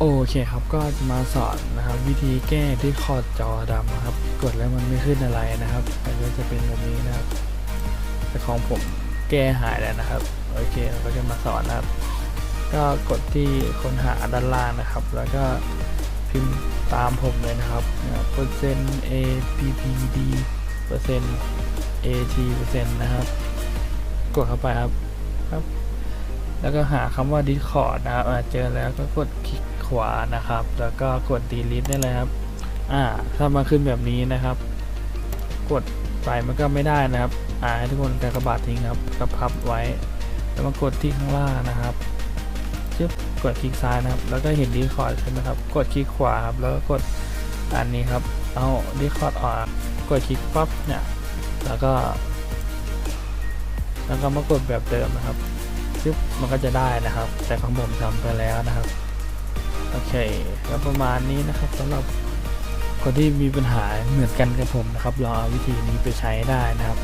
โอเคครับก็จะมาสอนนะครับวิธีแก้ที่คอร์ดจอดำนะครับ กดแล้วมันไม่ขึ้นอะไรนะครับมันก็จะเป็นแบบนี้นะครับ แต่ของผมแก้หายแล้วนะครับ โอเคเราก็จะมาสอนนะครับ ก็กดที่ค้นหาด้านล่างนะครับ แล้วก็พิมพ์ตามผมเลยนะครับเปอร์เซ็นต์ a p p d เปอร์เซ็นต์ a t เปอร์เซ็นต์นะครับ กดเข้าไปครับครับ แล้วก็หาคำว่า Discord นะครับเจอแล้วก็กดคลิก ขวานะครับ แล้วก็กด delete ได้เลยครับ อ่า ถ้ามาขึ้นแบบนี้นะครับ กดไปมันก็ไม่ได้นะครับ อ่าให้ทุกคนกากบาททิ้งครับกับพับไว้ แล้วมากดที่ข้างล่างนะครับจึ๊บกดคลิกซ้ายนะครับ แล้วก็เห็น Discord ใช่ไหมครับ กดคลิกขวาครับ แล้วก็กดอันนี้ครับ เอา Discord ออก กดคลิกปั๊บเนี่ย แล้วก็ แล้วก็มากดแบบเดิมนะครับซึบมันก็จะได้นะครับ แต่ของผมทำไปแล้วนะครับ โอเคก็ประมาณนี้นะครับสำหรับคนที่มีปัญหาเหมือนกันกับผมนะครับลองเอาวิธีนี้ไปใช้ได้นะครับ